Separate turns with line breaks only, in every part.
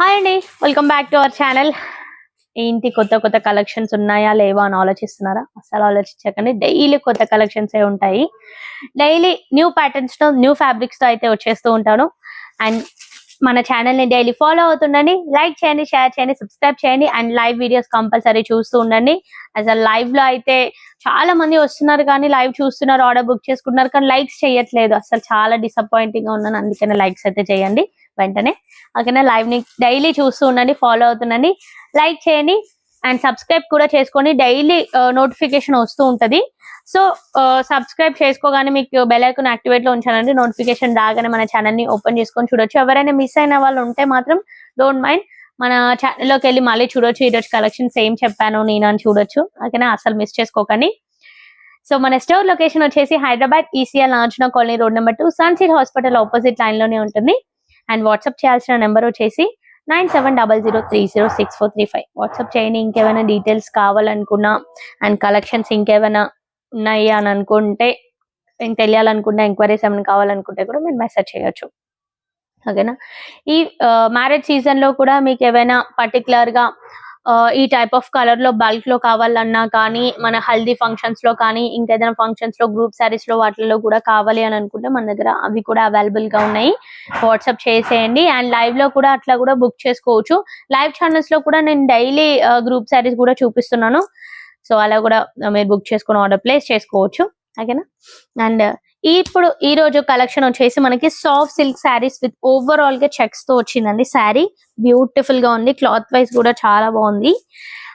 Hi అండి welcome back to our channel ఏంటి కొత్త కొత్త కలెక్షన్స్ ఉన్నాయా లేవా అని ఆలోచిస్తున్నారా? అసలు ఆలోచించకండి. డైలీ కొత్త కలెక్షన్స్ ఏ ఉంటాయి. డైలీ న్యూ ప్యాటర్న్స్తో న్యూ ఫ్యాబ్రిక్స్తో అయితే వచ్చేస్తూ ఉంటాను. అండ్ మన ఛానల్ని డైలీ ఫాలో అవుతుండండి. లైక్ చేయండి షేర్ చేయండి సబ్స్క్రైబ్ చేయండి. అండ్ లైవ్ వీడియోస్ కంపల్సరీ చూస్తూ ఉండండి. అసలు లైవ్లో అయితే చాలా మంది వస్తున్నారు కానీ లైవ్ చూస్తున్నారు ఆర్డర్ బుక్ చేసుకుంటున్నారు కానీ లైక్స్ చేయట్లేదు. అసలు చాలా డిసప్పాయింటింగ్గా ఉన్నాను. అందుకనే లైక్స్ అయితే చేయండి. వెంటనే. ఓకేనా? లైవ్ని డైలీ చూస్తూ ఉండండి ఫాలో అవుతుండండి లైక్ చేయండి అండ్ సబ్స్క్రైబ్ కూడా చేసుకోండి. డైలీ నోటిఫికేషన్ uh, వస్తూ ఉంటది. సో సబ్స్క్రైబ్ uh, చేసుకోగానే మీకు బెల్ ఐకాన్ యాక్టివేట్లో ఉంచానండి. నోటిఫికేషన్ రాగానే మన ఛానల్ని ఓపెన్ చేసుకొని చూడొచ్చు. ఎవరైనా మిస్ అయిన వాళ్ళు ఉంటే మాత్రం డోంట్ మైండ్ మన ఛానల్లోకి వెళ్ళి మళ్ళీ చూడొచ్చు. ఈరోజు కలెక్షన్స్ ఏం చెప్పాను నేను అని చూడొచ్చు. ఓకేనా? అసలు మిస్ చేసుకోకండి. సో మన స్టోర్ లొకేషన్ వచ్చేసి Hyderabad ECR ECL colony road number two సన్సిట్ hospital opposite లైన్లోనే ఉంటుంది. అండ్ వాట్సాప్ చేయాల్సిన నెంబర్ వచ్చేసి nine seven double zero three zero six four three five. WhatsApp చేయండి ఇంకేమైనా డీటెయిల్స్ కావాలనుకున్నా అండ్ కలెక్షన్స్ ఇంకేమైనా ఉన్నాయి అని అనుకుంటే ఏం తెలియాలనుకుంటే ఎంక్వైరీస్ ఏమైనా కావాలనుకుంటే కూడా మీరు మెసేజ్ చేయొచ్చు. ఓకేనా? ఈ మ్యారేజ్ సీజన్లో కూడా మీకు ఏమైనా పర్టికులర్గా ఈ టైప్ ఆఫ్ కలర్లో బల్క్లో కావాలన్నా కానీ మన హల్దీ ఫంక్షన్స్లో కానీ ఇంకేదైనా ఫంక్షన్స్లో గ్రూప్ సారీస్లో వాటిల్లో కూడా కావాలి అని అనుకుంటే మన దగ్గర అవి కూడా అవైలబుల్గా ఉన్నాయి. వాట్సాప్ చేసేయండి. అండ్ లైవ్లో కూడా అట్లా కూడా బుక్ చేసుకోవచ్చు. లైవ్ ఛానల్స్లో కూడా నేను డైలీ గ్రూప్ సారీస్ కూడా చూపిస్తున్నాను. సో అలా కూడా మీరు బుక్ చేసుకుని ఆర్డర్ ప్లేస్ చేసుకోవచ్చు. ఓకేనా అండ్ ఇప్పుడు ఈ రోజు కలెక్షన్ వచ్చేసి మనకి సాఫ్ట్ సిల్క్ శారీస్ విత్ ఓవరాల్గా చెక్స్తో వచ్చిందండి. శారీ బ్యూటిఫుల్గా ఉంది. క్లాత్ వైజ్ కూడా చాలా బాగుంది.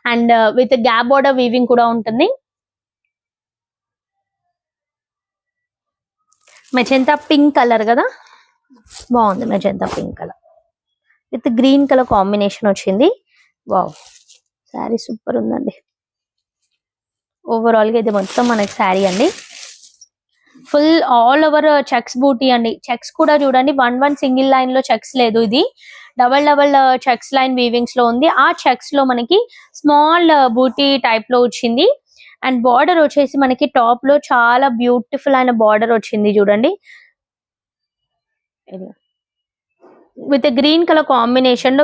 And with gap border weaving కూడా ఉంటుంది. మెజెంతా పింక్ కలర్ కదా? బాగుంది magenta pink colour with green colour combination వచ్చింది. వావ్ శారీ సూపర్ ఉందండి. ఓవరాల్గా ఇది మొత్తం మనకి శారీ అండి. ఫుల్ ఆల్ ఓవర్ చెక్స్ బూటీ అండి. చెక్స్ కూడా చూడండి వన్ వన్ సింగిల్ లైన్లో చెక్స్ లేదు ఇది. డబల్ డబల్ చెక్స్ లైన్ వీవింగ్స్లో ఉంది. ఆ చెక్స్లో మనకి స్మాల్ బూటీ టైప్లో వచ్చింది. అండ్ బార్డర్ వచ్చేసి మనకి టాప్లో చాలా బ్యూటిఫుల్ అయిన బార్డర్ వచ్చింది చూడండి. విత్ గ్రీన్ కలర్ కాంబినేషన్లో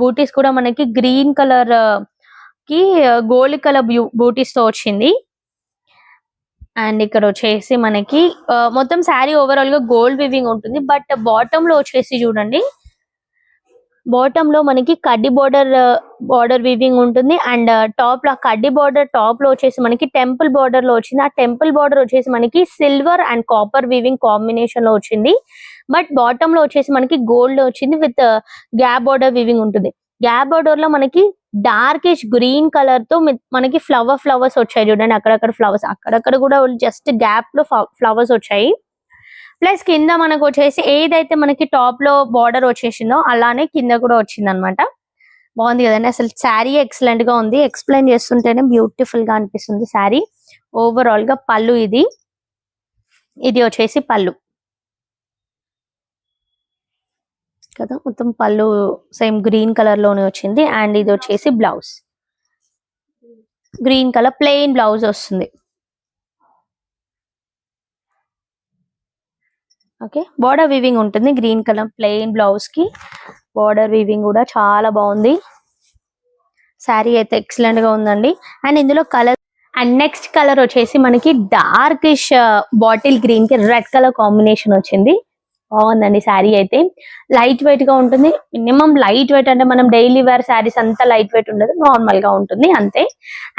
బూటీస్ కూడా మనకి గ్రీన్ కలర్కి గోల్డ్ కలర్ బూటీస్తో వచ్చింది. అండ్ ఇక్కడ వచ్చేసి మనకి మొత్తం శారీ ఓవరాల్గా గోల్డ్ వివింగ్ ఉంటుంది. బట్ బాటమ్లో వచ్చేసి చూడండి. బాటమ్లో మనకి కడ్డీ బోర్డర్ బార్డర్ వీవింగ్ ఉంటుంది. అండ్ టాప్లో కడ్డీ బార్డర్ టాప్లో వచ్చేసి మనకి టెంపుల్ బార్డర్లో వచ్చింది. ఆ టెంపుల్ బార్డర్ వచ్చేసి మనకి సిల్వర్ అండ్ కాపర్ వీవింగ్ కాంబినేషన్లో వచ్చింది. బట్ బాటమ్లో వచ్చేసి మనకి గోల్డ్ వచ్చింది విత్ గ్యాప్ బార్డర్ వీవింగ్ ఉంటుంది. గ్యాప్ బార్డర్లో మనకి డార్కిష్ గ్రీన్ కలర్తో మనకి ఫ్లవర్ ఫ్లవర్స్ వచ్చాయి చూడండి. అక్కడక్కడ ఫ్లవర్స్ అక్కడక్కడ కూడా జస్ట్ గ్యాప్లో ఫ్లవర్స్ వచ్చాయి. ప్లస్ కింద మనకు వచ్చేసి ఏదైతే మనకి టాప్లో బార్డర్ వచ్చేసిందో అలానే కింద కూడా వచ్చింది అనమాట బాగుంది కదండి. అసలు శారీ ఎక్సలెంట్గా ఉంది. ఎక్స్ప్లెయిన్ చేస్తుంటేనే బ్యూటిఫుల్గా అనిపిస్తుంది శారీ ఓవరాల్గా పళ్ళు ఇది. ఇది వచ్చేసి పళ్ళు. కదా మొత్తం పళ్ళు సేమ్ గ్రీన్ కలర్లోనే వచ్చింది. అండ్ ఇది వచ్చేసి blouse green colour plain blouse వస్తుంది. ఓకే బార్డర్ వీవింగ్ ఉంటుంది. గ్రీన్ కలర్ ప్లెయిన్ బ్లౌజ్కి బార్డర్ వీవింగ్ కూడా చాలా బాగుంది. శారీ అయితే ఎక్సలెంట్గా ఉందండి. అండ్ ఇందులో కలర్ అండ్ నెక్స్ట్ కలర్ వచ్చేసి మనకి డార్కిష్ బాటిల్ గ్రీన్కి రెడ్ కలర్ కాంబినేషన్ వచ్చింది. బాగుందండి శారీ అయితే. లైట్ వెయిట్గా ఉంటుంది. మినిమం లైట్ వెయిట్ అంటే మనం డైలీ వేర్ శారీస్ అంతా లైట్ వెయిట్ ఉండదు. నార్మల్గా ఉంటుంది. అంతే.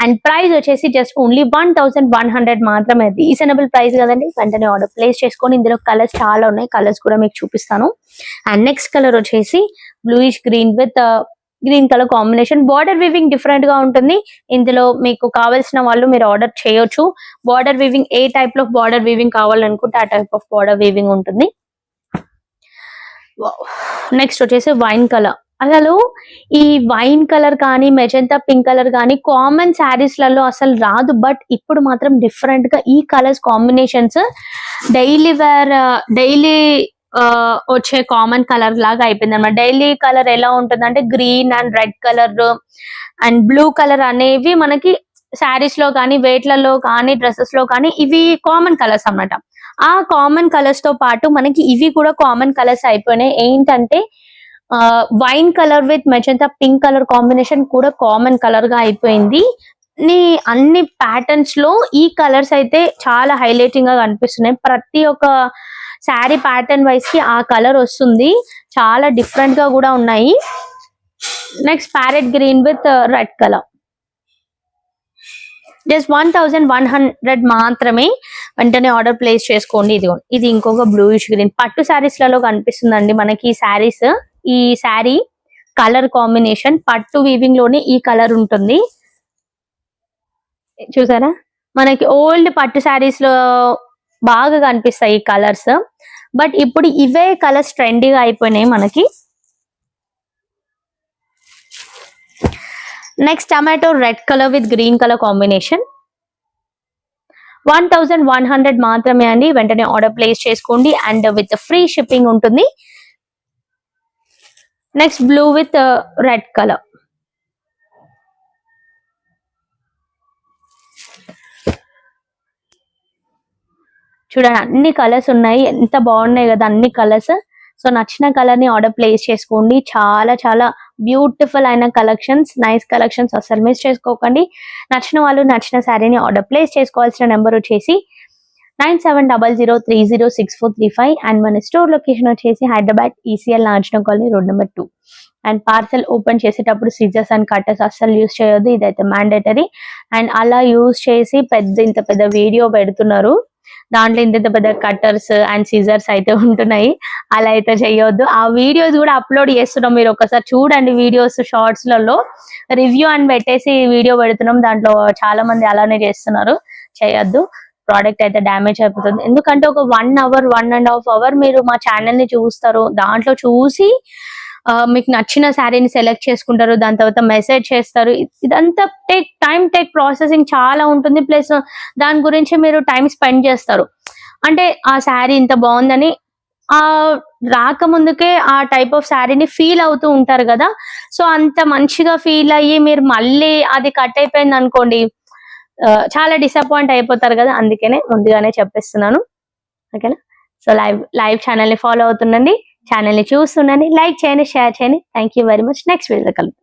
అండ్ ప్రైస్ వచ్చేసి just only one thousand one hundred మాత్రమే. రీజనబుల్ ప్రైస్ కదండి. వెంటనే ఆర్డర్ ప్లేస్ చేసుకొని ఇందులో కలర్స్ చాలా ఉన్నాయి. కలర్స్ కూడా మీకు చూపిస్తాను. అండ్ నెక్స్ట్ కలర్ వచ్చేసి bluish green with green colour combination border weaving డిఫరెంట్గా ఉంటుంది. ఇందులో మీకు కావాల్సిన వాళ్ళు మీరు ఆర్డర్ చేయొచ్చు. బార్డర్ వివింగ్ ఏ టైప్లో బార్డర్ వివింగ్ కావాలనుకుంటే ఆ టైప్ ఆఫ్ బార్డర్ వివింగ్ ఉంటుంది. నెక్స్ట్ వచ్చేసి వైన్ కలర్ అసలు ఈ వైన్ కలర్ కానీ మెజంతా పింక్ కలర్ కానీ కామన్ శారీస్లలో అసలు రాదు. బట్ ఇప్పుడు మాత్రం డిఫరెంట్గా ఈ colours combinations daily wear daily వచ్చే కామన్ కలర్ లాగా అయిపోయింది అనమాట డైలీ కలర్ ఎలా ఉంటుంది అంటే green and red colour and blue colour అనేవి మనకి శారీస్లో కానీ వేట్లలో కానీ డ్రెస్సెస్లో కానీ ఇవి కామన్ కలర్స్ అన్నమాట. ఆ కామన్ కలర్స్తో పాటు మనకి ఇవి కూడా కామన్ కలర్స్ అయిపోయినాయి. ఏంటంటే wine colour with magenta pink colour combination కూడా కామన్ కలర్గా అయిపోయింది. నీ అన్ని ప్యాటర్న్స్లో ఈ కలర్స్ అయితే చాలా హైలైటింగ్గా కనిపిస్తున్నాయి. ప్రతి ఒక్క శారీ ప్యాటర్న్ వైస్కి ఆ కలర్ వస్తుంది. చాలా డిఫరెంట్గా కూడా ఉన్నాయి. Next parrot green with red colour just one thousand one hundred మాత్రమే. వెంటనే ఆర్డర్ ప్లేస్ చేసుకోండి. ఇది ఇది ఇంకొక బ్లూయిష్ గ్రీన్ పట్టు శారీస్లలో కనిపిస్తుందండి మనకి ఈ శారీస్ ఈ శారీ కలర్ కాంబినేషన్ పట్టు వీవింగ్లోనే ఈ కలర్ ఉంటుంది. చూసారా? మనకి ఓల్డ్ పట్టు శారీస్లో బాగా కనిపిస్తాయి ఈ కలర్స్ బట్ ఇప్పుడు ఇవే కలర్స్ ట్రెండీగా అయిపోయినాయి మనకి. Next tomato red colour with green colour combination one thousand one hundred మాత్రమే అండి. వెంటనే ఆర్డర్ ప్లేస్ చేసుకోండి. అండ్ విత్ ఫ్రీ షిప్పింగ్ ఉంటుంది. Next blue with uh, red colour. చూడండి అన్ని కలర్స్ ఉన్నాయి. ఎంత బాగున్నాయి కదా అన్ని కలర్స్. సో నచ్చిన కలర్ని ఆర్డర్ ప్లేస్ చేసుకోండి. చాలా చాలా బ్యూటిఫుల్ అయిన కలెక్షన్స్ నైస్ కలెక్షన్స్ అసలు మిస్ చేసుకోకండి. నచ్చిన వాళ్ళు నచ్చిన శారీని ఆర్డర్ ప్లేస్ చేసుకోవాల్సిన నెంబర్ వచ్చేసి nine seven double zero three zero six four three five and మన స్టోర్ లొకేషన్ వచ్చేసి Hyderabad ECIL Nachana colony road number two and parcel open చేసేటప్పుడు సిజర్స్ అండ్ కట్టర్స్ అస్సలు యూస్ చేయొద్దు. ఇదైతే మ్యాండేటరీ అండ్ అలా use చేసి పెద్ద ఇంత పెద్ద వీడియో పెడుతున్నారు. దాంట్లో ఇంత ఇంత పెద్ద కట్టర్స్ అండ్ సీజర్స్ అయితే ఉంటున్నాయి. అలా అయితే చేయొద్దు. ఆ వీడియోస్ కూడా అప్లోడ్ చేస్తున్నాం. మీరు ఒకసారి చూడండి వీడియోస్ షార్ట్స్లలో రివ్యూ అని పెట్టేసి వీడియో పెడుతున్నాం. దాంట్లో చాలా మంది అలానే చేస్తున్నారు. చేయొద్దు. ప్రోడక్ట్ అయితే డ్యామేజ్ అయిపోతుంది. ఎందుకంటే ఒక one hour one and half hour మీరు మా ఛానల్ని చూస్తారు. దాంట్లో చూసి మీకు నచ్చిన శారీని సెలెక్ట్ చేసుకుంటారు దాని తర్వాత మెసేజ్ చేస్తారు. ఇదంతా టేక్ టైం టేక్ ప్రాసెసింగ్ చాలా ఉంటుంది. ప్లస్ దాని గురించి మీరు టైం స్పెండ్ చేస్తారు. అంటే ఆ శారీ ఇంత బాగుందని ఆ రాకముందుకే ఆ టైప్ ఆఫ్ శారీని ఫీల్ అవుతూ ఉంటారు కదా. సో అంత మంచిగా ఫీల్ అయ్యి మీరు మళ్ళీ అది కట్ అయిపోయింది అనుకోండి చాలా డిసప్పాయింట్ అయిపోతారు కదా. అందుకనే ముందుగానే చెప్పేస్తున్నాను. ఓకేనా? సో లైవ్ లైవ్ ఛానల్ని ఫాలో అవుతుండండి. ఛానల్ని చూస్తుండండి. లైక్ చేయండి షేర్ చేయండి. Thank you very much next video కలుగుతాం